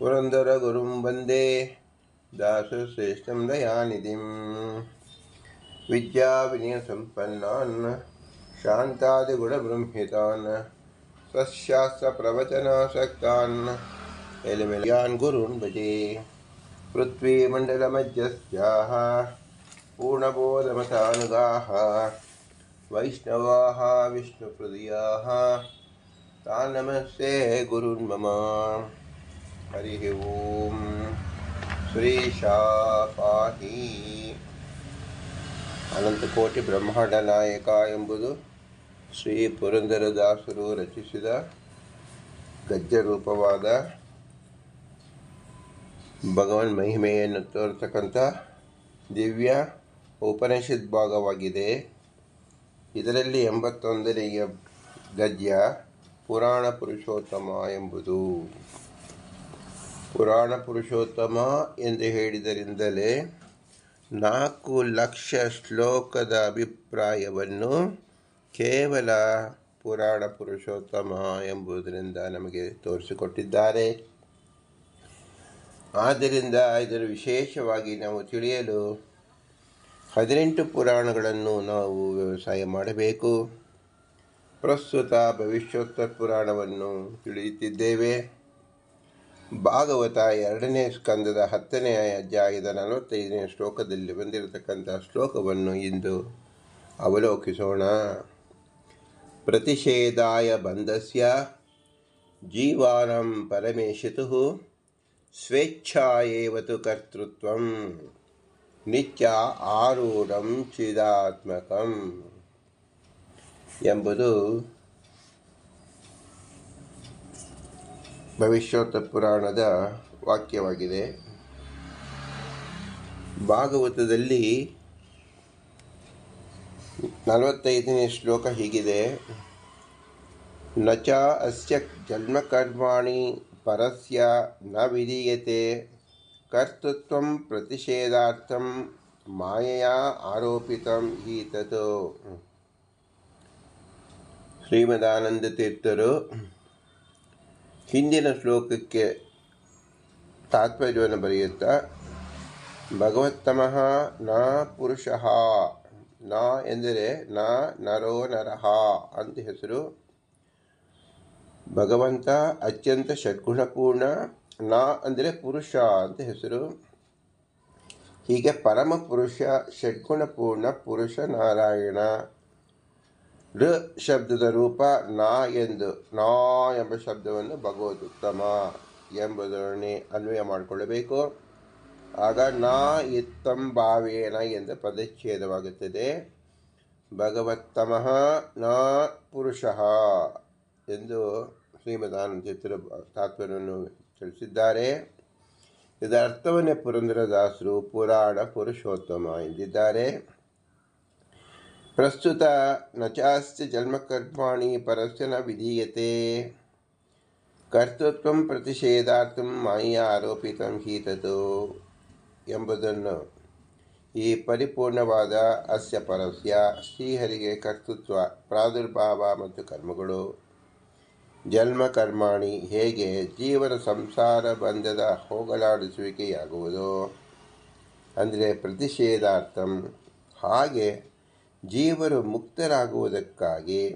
पुरन्दरगुरुं वन्दे दासश्रेष्ठं दयानिधिं। विद्याविनयसम्पन्नान् शान्तादिगुणबृंहितान् स्वशास्त्रप्रवचनासक्तान् एलमेल्यान् गुरून् भजे। पृथ्वीमण्डलमध्यस्याः पूर्णबोधमतानुगाः वैष्णवाः विष्णुहृदयाः तान् नमस्ते गुरुन् मम हरिः ॐ ಶ್ರೀಶಾಪಾಹಿ ಅನಂತಕೋಟಿ ಬ್ರಹ್ಮಾಂಡ ನಾಯಕ ಎಂಬುದು ಶ್ರೀ ಪುರಂದರದಾಸರು ರಚಿಸಿದ ಗದ್ಯ ರೂಪವಾದ ಭಗವನ್ ಮಹಿಮೆಯನ್ನು ತೋರ್ತಕ್ಕಂಥ ದಿವ್ಯ ಉಪನಿಷತ್ ಭಾಗವಾಗಿದೆ ಇದರಲ್ಲಿ ಎಂಬತ್ತೊಂದನೆಯ ಗದ್ಯ ಪುರಾಣ ಪುರುಷೋತ್ತಮ ಎಂಬುದು ಪುರಾಣ ಪುರುಷೋತ್ತಮ ಎಂದು ಹೇಳಿದರಿಂದಲೇ ನಾಲ್ಕು ಲಕ್ಷ ಶ್ಲೋಕದ ಅಭಿಪ್ರಾಯವನ್ನು ಕೇವಲ ಪುರಾಣ ಪುರುಷೋತ್ತಮ ಎಂಬುದರಿಂದ ನಮಗೆ ತೋರಿಸಿಕೊಟ್ಟಿದ್ದಾರೆ. ಆದ್ದರಿಂದ ಇದರ ವಿಶೇಷವಾಗಿ ನಾವು ತಿಳಿಯಲು ಹದಿನೆಂಟು ಪುರಾಣಗಳನ್ನು ನಾವು ವ್ಯವಸಾಯ ಮಾಡಬೇಕು. ಪ್ರಸ್ತುತ ಭವಿಷ್ಯೋತ್ತರ ಪುರಾಣವನ್ನು ತಿಳಿಯುತ್ತಿದ್ದೇವೆ. ಭಾಗವತ ಎರಡನೇ ಸ್ಕಂದದ ಹತ್ತನೇ ಅಧ್ಯಾಯದ ನಲವತ್ತೈದನೇ ಶ್ಲೋಕದಲ್ಲಿ ಬಂದಿರತಕ್ಕಂಥ ಶ್ಲೋಕವನ್ನು ಇಂದು ಅವಲೋಕಿಸೋಣ. ಪ್ರತಿಷೇಧಾಯ ಬಂಧಸ್ಯ ಜೀವಾನಂ ಪರಮೇಶಿತು ಸ್ವೇಚ್ಛಾಯೇವತು ಕರ್ತೃತ್ವಂ ನಿತ್ಯ ಆರೂಢಂ ಚಿದಾತ್ಮಕಂ ಎಂಬುದು ಭವಿಷ್ಯೋತ್ತ ಪುರಾಣದ ವಾಕ್ಯವಾಗಿದೆ. ಭಾಗವತದಲ್ಲಿ ನಲವತ್ತೈದನೇ ಶ್ಲೋಕ ಹೀಗಿದೆ. ನಚ ಅಸ್ಯ ಜನ್ಮಕರ್ಮಾಣಿ ಪರಸ್ಯ ನ ವಿಧೀಯತೆ. ಕರ್ತೃತ್ವ ಪ್ರತಿಷೇಧಾರ್ಥಂ ಮಾಯೆಯ ಆರೋಪಿತಂ ಈತದು ಶ್ರೀಮದಾನಂದ ತೀರ್ಥರು ಹಿಂದಿನ ಶ್ಲೋಕಕ್ಕೆ ತಾತ್ಪರ್ಯವನ್ನು ಬರೆಯುತ್ತಾ, ಭಗವತ್ತಮಃ ನ ಪುರುಷ, ನ ಎಂದರೆ ನ ನರೋ ನರಹ ಅಂತ ಹೆಸರು. ಭಗವಂತ ಅತ್ಯಂತ ಷಡ್ಗುಣಪೂರ್ಣ, ನ ಅಂದರೆ ಪುರುಷ ಅಂತ ಹೆಸರು. ಹೀಗೆ ಪರಮ ಪುರುಷ, ಷಡ್ಗುಣಪೂರ್ಣ ಪುರುಷ ನಾರಾಯಣ. ಋ ಶಬ್ದದ ರೂಪ ನಾ ಎಂದು, ನಾ ಎಂಬ ಶಬ್ದವನ್ನು ಭಗವದ್ ಉತ್ತಮ ಎಂಬುದನ್ನೇ ಅನ್ವಯ ಮಾಡಿಕೊಳ್ಳಬೇಕು. ಆಗ ನಾ ಇತ್ತಂ ಭಾವೇನ ಎಂದು ಪದಚ್ಛೇದವಾಗುತ್ತದೆ. ಭಗವತ್ತಮಃ ನ ಪುರುಷ ಎಂದು ಶ್ರೀಮದಾನಂದ ಚಿತ್ರ ತಾತ್ಪರ್ಯವನ್ನು ತಿಳಿಸಿದ್ದಾರೆ. ಇದರ ಅರ್ಥವನ್ನೇ ಪುರಂದರದಾಸರು ಪುರಾಣ ಪುರುಷೋತ್ತಮ ಎಂದಿದ್ದಾರೆ. ಪ್ರಸ್ತುತ ನ ಚಾಸ್ತಿ ಜನ್ಮಕರ್ಮಾಣಿ ಪರಸ್ಯ ನ ವಿಧೀಯತೆ. ಕರ್ತೃತ್ವ ಪ್ರತಿಷೇಧಾರ್ಥ ಮಾಯ ಆರೋಪಿತ ಹೀತದು ಎಂಬುದನ್ನು ಈ ಪರಿಪೂರ್ಣವಾದ ಅಸ್ಯ ಪರಸ್ಯ ಶ್ರೀಹರಿಗೆ ಕರ್ತೃತ್ವ, ಪ್ರಾದುರ್ಭಾವ ಮತ್ತು ಕರ್ಮಗಳು. ಜನ್ಮ ಕರ್ಮಾಣಿ ಹೇಗೆ ಜೀವನ ಸಂಸಾರ ಬಂಧದ ಹೋಗಲಾಡಿಸುವಿಕೆಯಾಗುವುದು, ಅಂದರೆ ಪ್ರತಿಷೇಧಾರ್ಥಂ, ಹಾಗೆ ಜೀವರು ಮುಕ್ತರಾಗುವುದಕ್ಕಾಗಿ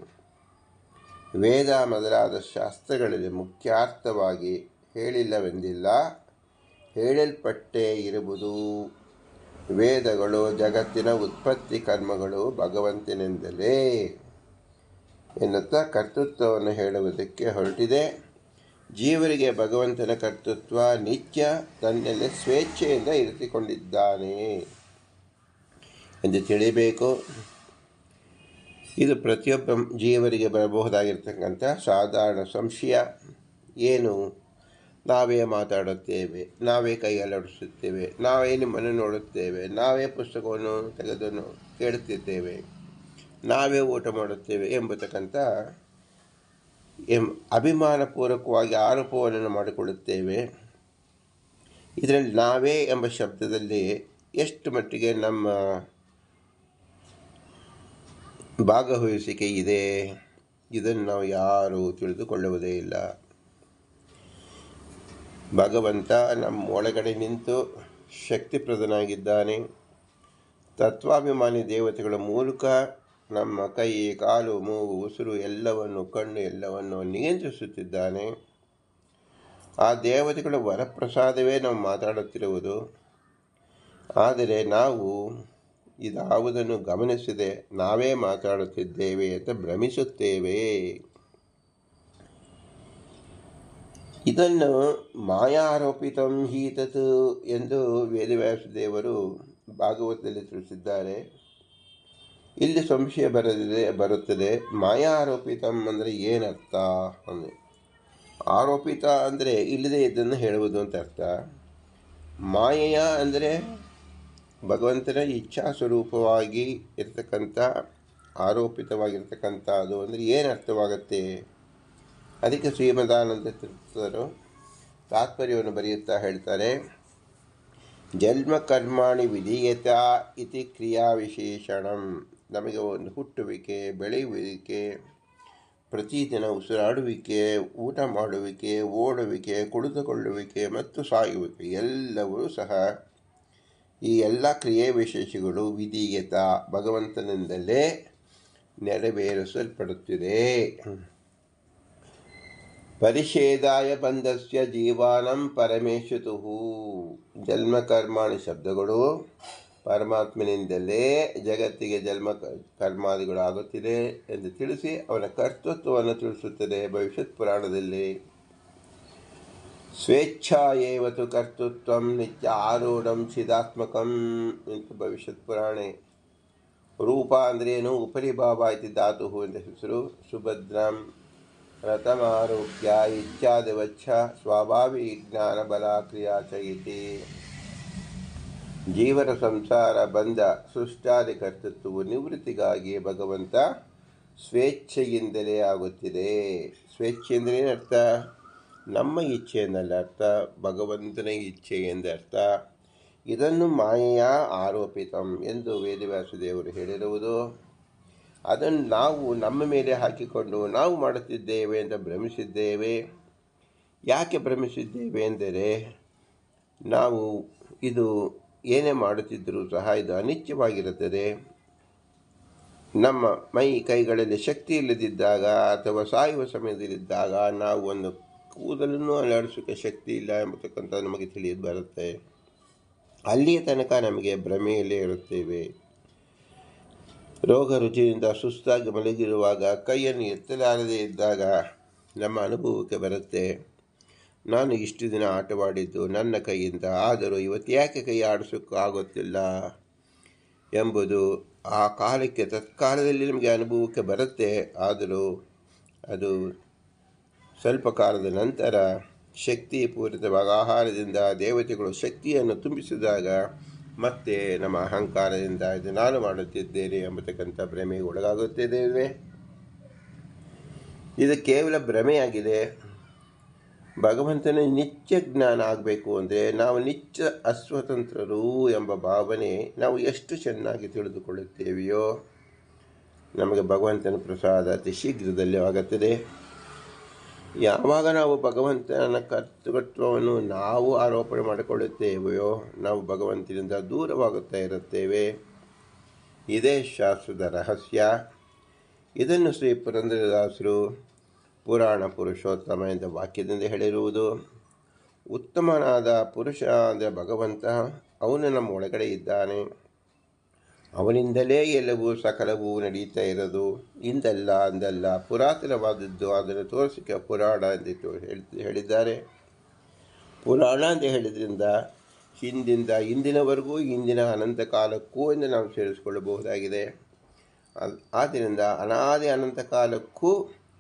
ವೇದ ಮೊದಲಾದ ಶಾಸ್ತ್ರಗಳಲ್ಲಿ ಮುಖ್ಯಾರ್ಥವಾಗಿ ಹೇಳಿಲ್ಲವೆಂದಿಲ್ಲ. ಹೇಳಲ್ಪಟ್ಟೇ ಇರುವುದು ವೇದಗಳು, ಜಗತ್ತಿನ ಉತ್ಪತ್ತಿ ಕರ್ಮಗಳು ಭಗವಂತನಿಂದಲೇ ಎನ್ನುತ್ತಾ ಕರ್ತೃತ್ವವನ್ನು ಹೇಳುವುದಕ್ಕೆ ಹೊರಟಿದೆ. ಜೀವರಿಗೆ ಭಗವಂತನ ಕರ್ತೃತ್ವ ನಿತ್ಯ ತನ್ನಲ್ಲಿ ಸ್ವೇಚ್ಛೆಯಿಂದ ಇರಿಸಿಕೊಂಡಿದ್ದಾನೆ. ಎಂದು ತಿಳಿಬೇಕು ಇದು ಪ್ರತಿಯೊಬ್ಬ ಜೀವರಿಗೆ ಬರಬಹುದಾಗಿರ್ತಕ್ಕಂಥ ಸಾಧಾರಣ ಸಂಶಯ. ಏನು? ನಾವೇ ಮಾತಾಡುತ್ತೇವೆ, ನಾವೇ ಕೈಯಲ್ಲಾಡಿಸುತ್ತೇವೆ, ನಾವೇ ನಿಮ್ಮನ್ನು ನೋಡುತ್ತೇವೆ, ನಾವೇ ಪುಸ್ತಕವನ್ನು ತೆಗೆದನ್ನು ಕೇಳುತ್ತಿದ್ದೇವೆ, ನಾವೇ ಊಟ ಮಾಡುತ್ತೇವೆ ಎಂಬತಕ್ಕಂಥ ಎಂ ಅಭಿಮಾನಪೂರ್ವಕವಾಗಿ ಆರೋಪವನ್ನು ಮಾಡಿಕೊಳ್ಳುತ್ತೇವೆ. ಇದರಲ್ಲಿ ನಾವೇ ಎಂಬ ಶಬ್ದದಲ್ಲಿ ಎಷ್ಟು ಮಟ್ಟಿಗೆ ನಮ್ಮ ಭಾಗವಹಿಸಿಕೆ ಇದೆ. ಇದನ್ನು ನಾವು ಯಾರೂ ತಿಳಿದುಕೊಳ್ಳುವುದೇ ಇಲ್ಲ. ಭಗವಂತ ನಮ್ಮ ಒಳಗಡೆ ನಿಂತು ಶಕ್ತಿಪ್ರದನಾಗಿದ್ದಾನೆ. ತತ್ವಾಭಿಮಾನಿ ದೇವತೆಗಳ ಮೂಲಕ ನಮ್ಮ ಕೈ, ಕಾಲು, ಮೂಗು, ಉಸಿರು ಎಲ್ಲವನ್ನು, ಕಣ್ಣು ಎಲ್ಲವನ್ನು ನಿಯಂತ್ರಿಸುತ್ತಿದ್ದಾನೆ. ಆ ದೇವತೆಗಳ ವರಪ್ರಸಾದವೇ ನಾವು ಮಾತಾಡುತ್ತಿರುವುದು. ಆದರೆ ನಾವು ಇದಾವುದನ್ನು ಗಮನಿಸದೆ ನಾವೇ ಮಾತಾಡುತ್ತಿದ್ದೇವೆ ಅಂತ ಭ್ರಮಿಸುತ್ತೇವೆ. ಇದನ್ನು ಮಾಯಾರೋಪಿತಂ ಹೀತತು ಎಂದು ವೇದವ್ಯಾಸದೇವರು ಭಾಗವತದಲ್ಲಿ ತಿಳಿಸಿದ್ದಾರೆ. ಇಲ್ಲಿ ಸಂಶಯ ಬರದಿದೆ, ಬರುತ್ತದೆ. ಮಾಯಾರೋಪಿತಂ ಅಂದರೆ ಏನರ್ಥ? ಅಂದರೆ ಆರೋಪಿತ ಅಂದರೆ ಇಲ್ಲದೆ ಇದನ್ನು ಹೇಳುವುದು ಅಂತ ಅರ್ಥ. ಮಾಯೆಯ ಅಂದರೆ ಭಗವಂತನ ಇಚ್ಛಾ ಸ್ವರೂಪವಾಗಿ ಇರತಕ್ಕಂಥ, ಆರೋಪಿತವಾಗಿರ್ತಕ್ಕಂಥ ಅದು ಅಂದರೆ ಏನು ಅರ್ಥವಾಗುತ್ತೆ? ಅದಕ್ಕೆ ಶ್ರೀಮದಾನಂದ ತೀರ್ಥರು ತಾತ್ಪರ್ಯವನ್ನು ಬರೆಯುತ್ತಾ ಹೇಳ್ತಾರೆ, ಜನ್ಮ ಕರ್ಮಾಣಿ ವಿಧೀಯತ ಇತಿ ಕ್ರಿಯಾ ವಿಶೇಷಣಂ. ನಮಗೆ ಒಂದು ಹುಟ್ಟುವಿಕೆ, ಬೆಳೆಯುವಿಕೆ, ಪ್ರತಿದಿನ ಉಸಿರಾಡುವಿಕೆ, ಊಟ ಮಾಡುವಿಕೆ, ಓಡುವಿಕೆ, ಕುಳಿತುಕೊಳ್ಳುವಿಕೆ ಮತ್ತು ಸಾಯುವಿಕೆ ಎಲ್ಲವೂ ಸಹ ಈ ಎಲ್ಲ ಕ್ರಿಯೆ ವಿಶೇಷಗಳು ವಿಧೀಯತ ಭಗವಂತನಿಂದಲೇ ನೆರವೇರಿಸಲ್ಪಡುತ್ತಿದೆ. ಪರಿಷೇದಾಯ ಬಂಧಸ್ಯ ಜೀವಾನಂ ಪರಮೇಶ್ವತು. ಜನ್ಮ ಕರ್ಮಾಣಿ ಶಬ್ದಗಳು ಪರಮಾತ್ಮನಿಂದಲೇ ಜಗತ್ತಿಗೆ ಜನ್ಮ ಕರ್ಮಾದಿಗಳು ಆಗುತ್ತಿದೆ ಎಂದು ತಿಳಿಸಿ ಅವನ ಕರ್ತೃತ್ವವನ್ನು ತಿಳಿಸುತ್ತದೆ ಭವಿಷ್ಯತ್ ಪುರಾಣದಲ್ಲಿ. ಸ್ವೇಚ್ಛಾ ಏವತು ಕರ್ತೃತ್ವ ನಿತ್ಯ ಆರೂಢಂ ಚಿದಾತ್ಮಕಂ ಅಂತ ಭವಿಷ್ಯತ್ ಪುರಾಣೆ. ರೂಪ ಅಂದ್ರೇನು ಉಪರಿ ಬಾಬಾ ಇತಿ ಧಾತು ಅಂತ ಹೆಸರು. ಸುಭದ್ರಂ ರಥಮಾರೋಗ್ಯ ಇಚ್ಛಾದಿವಚ್ಛ ಸ್ವಾಭಾವಿ ಜ್ಞಾನ ಬಲ ಕ್ರಿಯಾ ಇತಿ. ಜೀವನ ಸಂಸಾರ ಬಂದ ಸೃಷ್ಟಾದಿ ಕರ್ತೃತ್ವವು ನಿವೃತ್ತಿಗಾಗಿ ಭಗವಂತ ಸ್ವೇಚ್ಛೆಯಿಂದಲೇ ಆಗುತ್ತಿದೆ. ಸ್ವೇಚ್ಛೆ ಅಂದರೆ ಅರ್ಥ ನಮ್ಮ ಇಚ್ಛೆ ಅರ್ಥ? ಭಗವಂತನ ಇಚ್ಛೆ ಎಂದರ್ಥ ಇದನ್ನು ಮಾಯೆಯ ಆರೋಪಿತಂ ಎಂದು ವೇದವ್ಯಾಸದೇವರು ಹೇಳಿರುವುದು. ಅದನ್ನು ನಾವು ನಮ್ಮ ಮೇಲೆ ಹಾಕಿಕೊಂಡು ನಾವು ಮಾಡುತ್ತಿದ್ದೇವೆ ಅಂತ ಭ್ರಮಿಸಿದ್ದೇವೆ. ಯಾಕೆ ಭ್ರಮಿಸಿದ್ದೇವೆ ಎಂದರೆ, ನಾವು ಇದು ಏನೇ ಮಾಡುತ್ತಿದ್ದರೂ ಸಹ ಇದು ಅನಿತ್ಯವಾಗಿರುತ್ತದೆ. ನಮ್ಮ ಮೈ ಕೈಗಳಲ್ಲಿ ಶಕ್ತಿ ಇಲ್ಲದಿದ್ದಾಗ ಅಥವಾ ಸಾಯುವ ಸಮಯದಲ್ಲಿದ್ದಾಗ ನಾವು ಒಂದು ಕೂದಲನ್ನು ಅಲ್ಲಾಡಿಸೋಕ್ಕೆ ಶಕ್ತಿ ಇಲ್ಲ ಎಂಬತಕ್ಕಂಥ ನಮಗೆ ತಿಳಿದು ಬರುತ್ತೆ. ಅಲ್ಲಿಯ ತನಕ ನಮಗೆ ಭ್ರಮೆಯಲ್ಲೇ ಇರುತ್ತೇವೆ. ರೋಗ ರುಚಿಯಿಂದ ಸುಸ್ತಾಗಿ ಮಲಗಿರುವಾಗ ಕೈಯನ್ನು ಎತ್ತಲಾರದೇ ಇದ್ದಾಗ ನಮ್ಮ ಅನುಭವಕ್ಕೆ ಬರುತ್ತೆ. ನಾನು ಇಷ್ಟು ದಿನ ಆಟವಾಡಿದ್ದು ನನ್ನ ಕೈಯಿಂದ, ಆದರೂ ಇವತ್ತು ಯಾಕೆ ಕೈ ಆಡಿಸೋಕ್ಕಾಗುತ್ತಿಲ್ಲ ಎಂಬುದು ಆ ಕಾಲಕ್ಕೆ, ತತ್ಕಾಲದಲ್ಲಿ ನಮಗೆ ಅನುಭವಕ್ಕೆ ಬರುತ್ತೆ. ಆದರೂ ಅದು ಸ್ವಲ್ಪ ಕಾಲದ ನಂತರ ಶಕ್ತಿ ಪೂರಿತವಾಗ ಆಹಾರದಿಂದ ದೇವತೆಗಳು ಶಕ್ತಿಯನ್ನು ತುಂಬಿಸಿದಾಗ ಮತ್ತೆ ನಮ್ಮ ಅಹಂಕಾರದಿಂದ ಇದು ನಾನು ಮಾಡುತ್ತಿದ್ದೇನೆ ಎಂಬತಕ್ಕಂಥ ಭ್ರಮೆಗೆ ಒಳಗಾಗುತ್ತಿದ್ದೇವೆ ಇದು ಕೇವಲ ಭ್ರಮೆಯಾಗಿದೆ. ಭಗವಂತನ ನಿತ್ಯ ಜ್ಞಾನ ಆಗಬೇಕು ಅಂದರೆ ನಾವು ನಿತ್ಯ ಅಸ್ವತಂತ್ರರು ಎಂಬ ಭಾವನೆ ನಾವು ಎಷ್ಟು ಚೆನ್ನಾಗಿ ತಿಳಿದುಕೊಳ್ಳುತ್ತೇವೆಯೋ? ನಮಗೆ ಭಗವಂತನ ಪ್ರಸಾದ ಅತಿ ಶೀಘ್ರದಲ್ಲಿ ಆಗುತ್ತದೆ. ಯಾವಾಗ ನಾವು ಭಗವಂತನ ಕರ್ತೃತ್ವವನ್ನು ನಾವು ಆರೋಪಣೆ ಮಾಡಿಕೊಳ್ಳುತ್ತೇವೆಯೋ, ನಾವು ಭಗವಂತನಿಂದ ದೂರವಾಗುತ್ತಾ ಇರುತ್ತೇವೆ. ಇದೇ ಶಾಸ್ತ್ರದ ರಹಸ್ಯ. ಇದನ್ನು ಶ್ರೀ ಪುರಂದ್ರದಾಸರು ಪುರಾಣ ಪುರುಷೋತ್ತಮ ಎಂದ ವಾಕ್ಯದಿಂದ ಹೇಳಿರುವುದು. ಉತ್ತಮನಾದ ಪುರುಷ ಅಂದರೆ ಭಗವಂತ, ಅವನು ನಮ್ಮ ಒಳಗಡೆ ಇದ್ದಾನೆ. ಅವನಿಂದಲೇ ಎಲ್ಲವೂ ಸಕಲವೂ ನಡೀತಾ ಇರೋದು. ಇಂದಲ್ಲ ಅಂದಲ್ಲ, ಪುರಾತನವಾದದ್ದು ಅದನ್ನು ತೋರಿಸಿಕೆ ಪುರಾಣ ಎಂದು ಹೇಳಿದ್ದಾರೆ. ಪುರಾಣ ಅಂತ ಹೇಳಿದ್ರಿಂದ ಹಿಂದಿಂದ, ಇಂದಿನವರೆಗೂ ಇಂದಿನ ಅನಂತ ಕಾಲಕ್ಕೂ ಎಂದು ನಾವು ಸೇರಿಸಿಕೊಳ್ಳಬಹುದಾಗಿದೆ. ಆದ್ದರಿಂದ ಅನಾದಿ ಅನಂತ ಕಾಲಕ್ಕೂ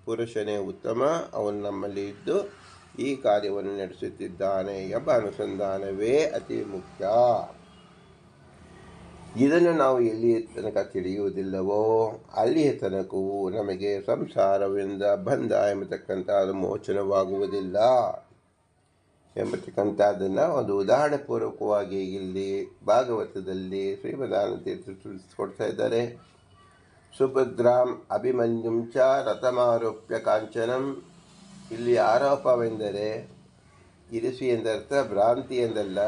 ಪುರುಷನೇ ಉತ್ತಮ. ಅವನು ನಮ್ಮಲ್ಲಿ ಇದ್ದು ಈ ಕಾರ್ಯವನ್ನು ನಡೆಸುತ್ತಿದ್ದಾನೆ ಎಂಬ ಅನುಸಂಧಾನವೇ ಅತಿ ಮುಖ್ಯ. ಇದನ್ನು ನಾವು ಎಲ್ಲಿಯ ತನಕ ತಿಳಿಯುವುದಿಲ್ಲವೋ, ಅಲ್ಲಿಯ ತನಕವೂ ನಮಗೆ ಸಂಸಾರವೆಂದ ಎಂಬತಕ್ಕಂಥ ಅದು ಮೋಚನವಾಗುವುದಿಲ್ಲ. ಎಂಬತಕ್ಕಂಥದ್ದನ್ನು ಒಂದು ಉದಾಹರಣೆ ಪೂರ್ವಕವಾಗಿ ಇಲ್ಲಿ ಭಾಗವತದಲ್ಲಿ ಶ್ರೀಮದಾನ ತೀರ್ಥ ತಿಳಿಸ್ಕೊಡ್ತಾ ಇದ್ದಾರೆ. ಸುಭದ್ರಾಂ ಅಭಿಮನ್ಯುಂಚ ಚ ರಥಮಾರೋಪ್ಯ ಕಾಂಚನಂ. ಇಲ್ಲಿ ಆರೋಪವೆಂದರೆ, ಇರಿಸಿ ಎಂದರ್ಥ, ಭ್ರಾಂತಿ ಎಂದಲ್ಲ.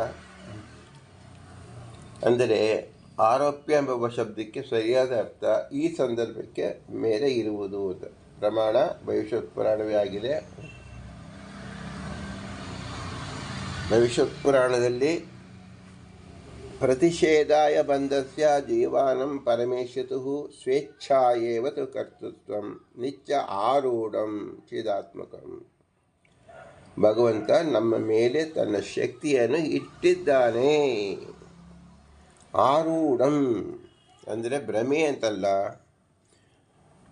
ಅಂದರೆ ಆರೋಪ್ಯ ಎಂಬ ಶಬ್ದಕ್ಕೆ ಸರಿಯಾದ ಅರ್ಥ ಈ ಸಂದರ್ಭಕ್ಕೆ ಮೇರೆ ಇರುವುದು ಅಂತ. ಪ್ರಮಾಣ, ಭವಿಷ್ಯತ್ ಪುರಾಣವೇ ಆಗಿದೆ. ಭವಿಷ್ಯತ್ ಪುರಾಣದಲ್ಲಿ ಪ್ರತಿಷೇಧಾಯ ಬಂಧಸ್ಯ ಜೀವಾನಂ ಪರಮೇಶ್ವತು ಸ್ವೇಚ್ಛಾ ತು ಕರ್ತೃತ್ವಂ ನಿತ್ಯ ಆರೂಢಂ ಚಿದಾತ್ಮಕಂ. ಭಗವಂತ ನಮ್ಮ ಮೇಲೆ ತನ್ನ ಶಕ್ತಿಯನ್ನು ಇಟ್ಟಿದ್ದಾನೆ. ಆರೂಢಂ ಅಂದರೆ ಭ್ರಮೆ ಅಂತಲ್ಲ,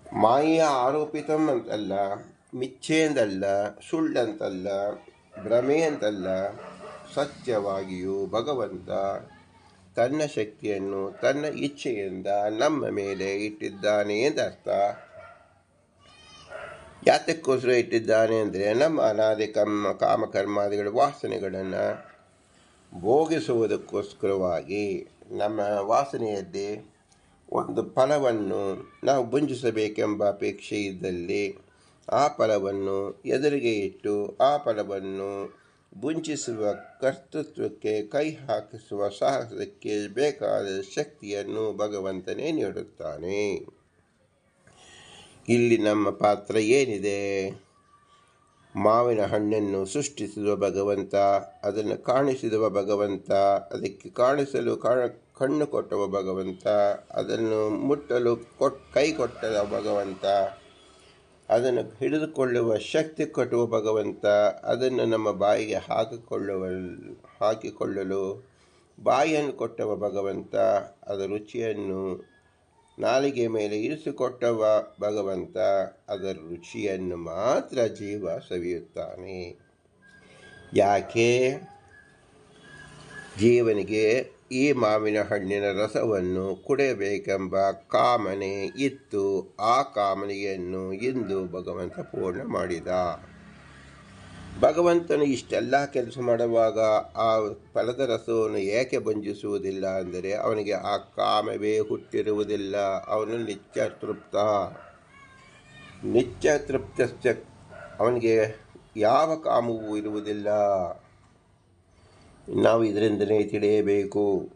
ಮಾಯ ಆರೋಪಿತಂ ಅಂತಲ್ಲ, ಮಿಥ್ಯೆ ಅಂತಲ್ಲ ಸುಳ್ಳಂತಲ್ಲ ಭ್ರಮೆ ಅಂತಲ್ಲ, ಸತ್ಯವಾಗಿಯೂ ಭಗವಂತ ತನ್ನ ಶಕ್ತಿಯನ್ನು, ತನ್ನ ಇಚ್ಛೆಯಿಂದ ನಮ್ಮ ಮೇಲೆ ಇಟ್ಟಿದ್ದಾನೆ ಎಂದರ್ಥ ಯಾತಕ್ಕೋಸ್ಕರ ಇಟ್ಟಿದ್ದಾನೆ ಅಂದರೆ ನಮ್ಮ ಅನಾದಿ ಕರ್ಮ, ಕಾಮಕರ್ಮಾದಿಗಳ ವಾಸನೆಗಳನ್ನು ಭೋಗಿಸುವುದಕ್ಕೋಸ್ಕರವಾಗಿ. ನಮ್ಮ ವಾಸನೆಯದ್ದೇ ಒಂದು ಫಲವನ್ನು ನಾವು ಭುಂಜಿಸಬೇಕೆಂಬ ಅಪೇಕ್ಷೆ ಇದ್ದಲ್ಲಿ ಆ ಫಲವನ್ನು ಎದುರಿಗೆ ಇಟ್ಟು ಆ ಫಲವನ್ನು ಭುಂಜಿಸುವ ಕರ್ತೃತ್ವಕ್ಕೆ ಕೈ ಹಾಕಿಸುವ ಸಾಹಸಕ್ಕೆ ಬೇಕಾದ ಶಕ್ತಿಯನ್ನು ಭಗವಂತನೇ ನೀಡುತ್ತಾನೆ. ಇಲ್ಲಿ ನಮ್ಮ ಪಾತ್ರ ಏನಿದೆ? ಮಾವಿನ ಹಣ್ಣನ್ನು ಸೃಷ್ಟಿಸಿರುವ ಭಗವಂತ, ಅದನ್ನು ಕಾಣಿಸಿರುವ ಭಗವಂತ, ಅದಕ್ಕೆ ಕಾಣಿಸಲು ಕಣ್ಣು ಕೊಟ್ಟವ ಭಗವಂತ, ಅದನ್ನು ಮುಟ್ಟಲು ಕೊಟ್, ಕೈ ಕೊಟ್ಟದ ಭಗವಂತ, ಅದನ್ನು ಹಿಡಿದುಕೊಳ್ಳುವ ಶಕ್ತಿ ಕೊಟ್ಟುವ ಭಗವಂತ, ಅದನ್ನು ನಮ್ಮ ಬಾಯಿಗೆ ಹಾಕಿಕೊಳ್ಳುವ ಹಾಕಿಕೊಳ್ಳಲು ಬಾಯಿಯನ್ನು ಕೊಟ್ಟವ ಭಗವಂತ, ಅದರ ರುಚಿಯನ್ನು ನಾಲಿಗೆ ಮೇಲೆ ಇರಿಸಿಕೊಟ್ಟವ ಭಗವಂತ, ಅದರ ರುಚಿಯನ್ನು ಮಾತ್ರ ಜೀವ ಸವಿಯುತ್ತಾನೆ. ಯಾಕೆ? ಜೀವನಿಗೆ ಈ ಮಾವಿನ ಹಣ್ಣಿನ ರಸವನ್ನು ಕುಡಿಯಬೇಕೆಂಬ ಕಾಮನೆ ಇತ್ತು. ಆ ಕಾಮನೆಯನ್ನು ಇಂದು ಭಗವಂತ ಪೂರ್ಣ ಮಾಡಿದ. ಭಗವಂತನು ಇಷ್ಟೆಲ್ಲ ಕೆಲಸ ಮಾಡುವಾಗ ಆ ಫಲದ ರಸವನ್ನು ಏಕೆ ಭಂಜಿಸುವುದಿಲ್ಲ ಅಂದರೆ ಅವನಿಗೆ ಆ ಕಾಮವೇ ಹುಟ್ಟಿರುವುದಿಲ್ಲ, ಅವನು ನಿತ್ಯ ತೃಪ್ತ. ನಿತ್ಯ ತೃಪ್ತ ಅವನಿಗೆ ಯಾವ ಕಾಮವೂ ಇರುವುದಿಲ್ಲ. ನಾವು ಇದರಿಂದಲೇ ತಿಳಿಯಬೇಕು.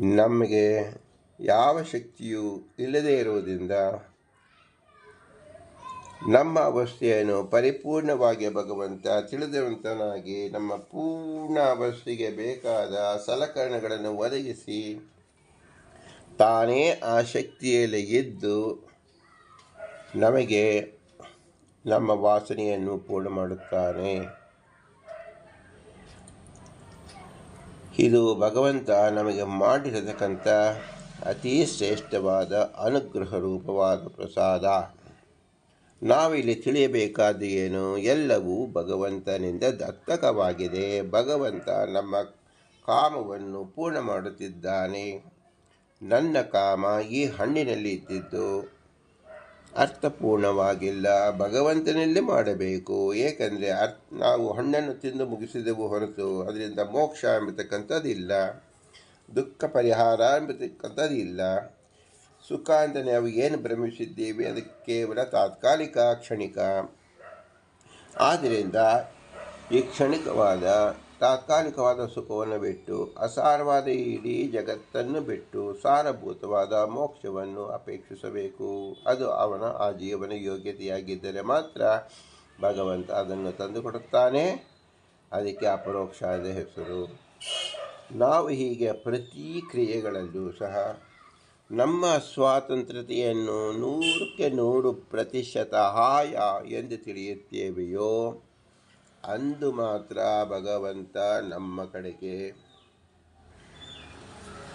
ನಮಗೆ ಯಾವ ಶಕ್ತಿಯೂ ಇಲ್ಲದೇ ಇರುವುದರಿಂದ ನಮ್ಮ ಅವಸ್ಥೆಯನ್ನು ಪರಿಪೂರ್ಣವಾಗಿ ಭಗವಂತ ತಿಳಿದವಂತನಾಗಿ ನಮ್ಮ ಪೂರ್ಣ ಅವಸ್ಥೆಗೆ ಬೇಕಾದ ಸಲಕರಣೆಗಳನ್ನು ಒದಗಿಸಿ ತಾನೇ ಆ ಶಕ್ತಿಯಲ್ಲಿ ಇದ್ದು ನಮಗೆ ನಮ್ಮ ವಾಸನೆಯನ್ನು ಪೂರ್ಣ ಮಾಡುತ್ತಾನೆ. ಇದು ಭಗವಂತ ನಮಗೆ ಮಾಡಿರತಕ್ಕಂಥ ಅತಿ ಶ್ರೇಷ್ಠವಾದ ಅನುಗ್ರಹ ರೂಪವಾದ ಪ್ರಸಾದ. ನಾವಿಲ್ಲಿ ತಿಳಿಯಬೇಕಾದ್ದು ಏನು? ಎಲ್ಲವೂ ಭಗವಂತನಿಂದ ದತ್ತಕವಾಗಿದೆ. ಭಗವಂತ ನಮ್ಮ ಕಾಮವನ್ನು ಪೂರ್ಣ ಮಾಡುತ್ತಿದ್ದಾನೆ. ನನ್ನ ಕಾಮ ಈ ಹಣ್ಣಿನಲ್ಲಿ ಇದ್ದಿದ್ದು ಅರ್ಥಪೂರ್ಣವಾಗಿಲ್ಲ. ಭಗವಂತನಲ್ಲಿ ಮಾಡಬೇಕು. ಏಕೆಂದರೆ ಅರ್ಥ, ನಾವು ಹಣ್ಣನ್ನು ತಿಂದು ಮುಗಿಸಿದೆವು ಹೊರತು ಅದರಿಂದ ಮೋಕ್ಷ ಎಂಬತಕ್ಕಂಥದ್ದಿಲ್ಲ. ದುಃಖ ಪರಿಹಾರ ಎಂಬತಕ್ಕಂಥದ್ದಿಲ್ಲ. ಸುಖ ಅಂತ ನಾವು ಏನು ಭ್ರಮಿಸಿದ್ದೀವಿ? ಅದು ಕೇವಲ ತಾತ್ಕಾಲಿಕ ಕ್ಷಣಿಕ. ಆದ್ದರಿಂದ ಈ ಕ್ಷಣಿಕವಾದ, ತಾತ್ಕಾಲಿಕವಾದ ಸುಖವನ್ನು ಬಿಟ್ಟು, ಅಸಾರವಾದ ಇಡೀ ಜಗತ್ತನ್ನು ಬಿಟ್ಟು, ಸಾರಭೂತವಾದ ಮೋಕ್ಷವನ್ನು ಅಪೇಕ್ಷಿಸಬೇಕು. ಅದು ಅವನ ಆ ಜೀವನ ಯೋಗ್ಯತೆಯಾಗಿದ್ದರೆ ಮಾತ್ರ ಭಗವಂತ ಅದನ್ನು ತಂದುಕೊಡುತ್ತಾನೆ. ಅದಕ್ಕೆ ಅಪರೋಕ್ಷ ಹೆಸರು. ನಾವು ಹೀಗೆ ಪ್ರತಿ ಕ್ರಿಯೆಗಳಲ್ಲೂ ಸಹ ನಮ್ಮ ಸ್ವಾತಂತ್ರ್ಯತೆಯನ್ನು ನೂರಕ್ಕೆ ನೂರು ಪ್ರತಿಶತ ಹಾಯ ಎಂದು ತಿಳಿಯುತ್ತೇವೆಯೋ? ಅಂದು ಮಾತ್ರ ಭಗವಂತ ನಮ್ಮ ಕಡೆಗೆ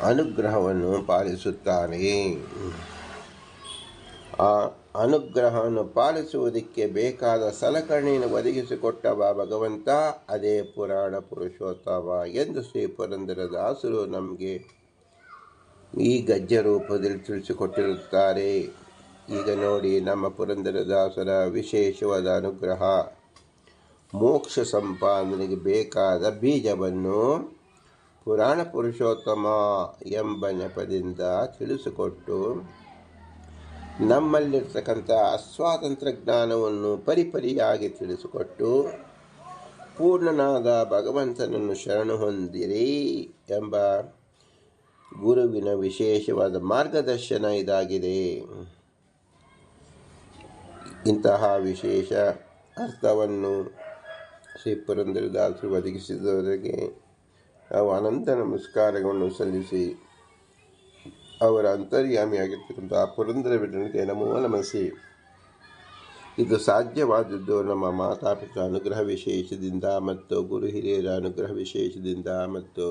ಅನುಗ್ರಹವನ್ನು ಪಾಲಿಸುತ್ತಾನೆ. ಆ ಅನುಗ್ರಹವನ್ನು ಪಾಲಿಸುವುದಕ್ಕೆ ಬೇಕಾದ ಸಲಕರಣೆಯನ್ನು ಒದಗಿಸಿಕೊಟ್ಟವ ಭಗವಂತ, ಅದೇ ಪುರಾಣ ಪುರುಷೋತ್ತಮ ಎಂದು ಶ್ರೀ ಪುರಂದರದಾಸರು ನಮಗೆ ಈ ಗಜ್ಜ ರೂಪದಲ್ಲಿ ತಿಳಿಸಿಕೊಟ್ಟಿರುತ್ತಾರೆ. ಈಗ ನೋಡಿ ನಮ್ಮ ಪುರಂದರದಾಸರ ವಿಶೇಷವಾದ ಅನುಗ್ರಹ. ಮೋಕ್ಷ ಸಂಪಾದನೆಗೆ ಬೇಕಾದ ಬೀಜವನ್ನು ಪುರಾಣ ಪುರುಷೋತ್ತಮ ಎಂಬ ನೆಪದಿಂದ ತಿಳಿಸಿಕೊಟ್ಟು ನಮ್ಮಲ್ಲಿರ್ತಕ್ಕಂಥ ಅಸ್ವಾತಂತ್ರ ಜ್ಞಾನವನ್ನು ಪರಿಪರಿಯಾಗಿ ತಿಳಿಸಿಕೊಟ್ಟು ಪೂರ್ಣನಾದ ಭಗವಂತನನ್ನು ಶರಣು ಹೊಂದಿರಿ ಎಂಬ ಗುರುವಿನ ವಿಶೇಷವಾದ ಮಾರ್ಗದರ್ಶನ ಇದಾಗಿದೆ. ಇಂತಹ ವಿಶೇಷ ಅರ್ಥವನ್ನು ಶ್ರೀ ಪುರಂದರದಾಸರು ಒದಗಿಸಿದವರಿಗೆ ನಾವು ಅನಂತ ನಮಸ್ಕಾರಗಳನ್ನು ಸಲ್ಲಿಸಿ ಅವರ ಅಂತರ್ಯಾಮಿಯಾಗಿರ್ತಕ್ಕಂಥ ಪುರಂದರ ವಿಠಲಕ್ಕೆ ನಮೋ ನಮಸಿ. ಇದು ಸಾಧ್ಯವಾದದ್ದು ನಮ್ಮ ಮಾತಾಪಿತರ ಅನುಗ್ರಹ ವಿಶೇಷದಿಂದ ಮತ್ತು ಗುರು ಹಿರಿಯರ ಅನುಗ್ರಹ ವಿಶೇಷದಿಂದ ಮತ್ತು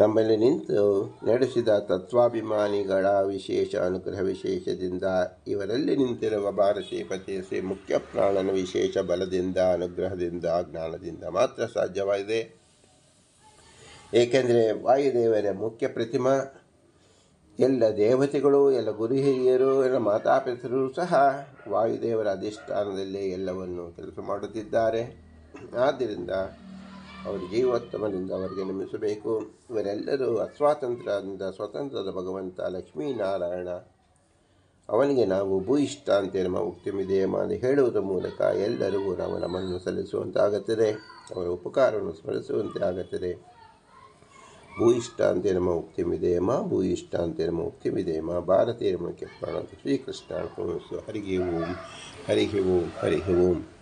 ನಮ್ಮಲ್ಲಿ ನಿಂತು ನಡೆಸಿದ ತತ್ವಾಭಿಮಾನಿಗಳ ವಿಶೇಷ ಅನುಗ್ರಹ ವಿಶೇಷದಿಂದ ಇವರಲ್ಲಿ ನಿಂತಿರುವ ಭಾರತೀಯ ಶ್ರೀ ಮುಖ್ಯ ಪ್ರಾಣನ ವಿಶೇಷ ಬಲದಿಂದ, ಅನುಗ್ರಹದಿಂದ, ಜ್ಞಾನದಿಂದ ಮಾತ್ರ ಸಾಧ್ಯವಾಗಿದೆ. ಏಕೆಂದರೆ ವಾಯುದೇವರ ಮುಖ್ಯ ಪ್ರತಿಮಾ, ಎಲ್ಲ ದೇವತೆಗಳು, ಎಲ್ಲ ಗುರು ಹಿರಿಯರು, ಎಲ್ಲ ಮಾತಾಪಿತರು ಸಹ ವಾಯುದೇವರ ಅಧಿಷ್ಠಾನದಲ್ಲಿ ಎಲ್ಲವನ್ನು ಕೆಲಸ ಮಾಡುತ್ತಿದ್ದಾರೆ. ಆದ್ದರಿಂದ ಅವರು ಜೀವೋತ್ತಮದಿಂದ ಅವರಿಗೆ ನಮಿಸಬೇಕು ಇವರೆಲ್ಲರೂ ಅಸ್ವಾತಂತ್ರ್ಯದಿಂದ ಸ್ವತಂತ್ರದ ಭಗವಂತ ಲಕ್ಷ್ಮೀನಾರಾಯಣ. ಅವನಿಗೆ ನಾವು ಭೂಯಿಷ್ಠ ಅಂತ ನಮ್ಮ ಉಕ್ತಿಮಿದೆ ಮಾಡಿ ಹೇಳುವುದರ ಮೂಲಕ ಎಲ್ಲರಿಗೂ ನಾವು ನಮ್ಮನ್ನು ಸಲ್ಲಿಸುವಂತಾಗುತ್ತದೆ. ಅವರ ಉಪಕಾರವನ್ನು ಸ್ಮರಿಸುವಂತೆ ಆಗುತ್ತದೆ. ಭೂಯಿಷ್ಠ ಅಂತ ನಮ್ಮ ಉಕ್ತಿಮಿದೆಯಮ್ಮ ಭೂಯಿಷ್ಠ ಅಂತ ನಮ್ಮ ಉಕ್ತಿಮಿದೆಯಮ್ಮ ಭಾರತೀಯ ನಮಗೆ ಪ್ರಾಣ ಶ್ರೀಕೃಷ್ಣ ಹರಿಗೆ ಓಂ ಹರಿಗೆ ಓಂ ಹರಿಗೆ ಓಂ.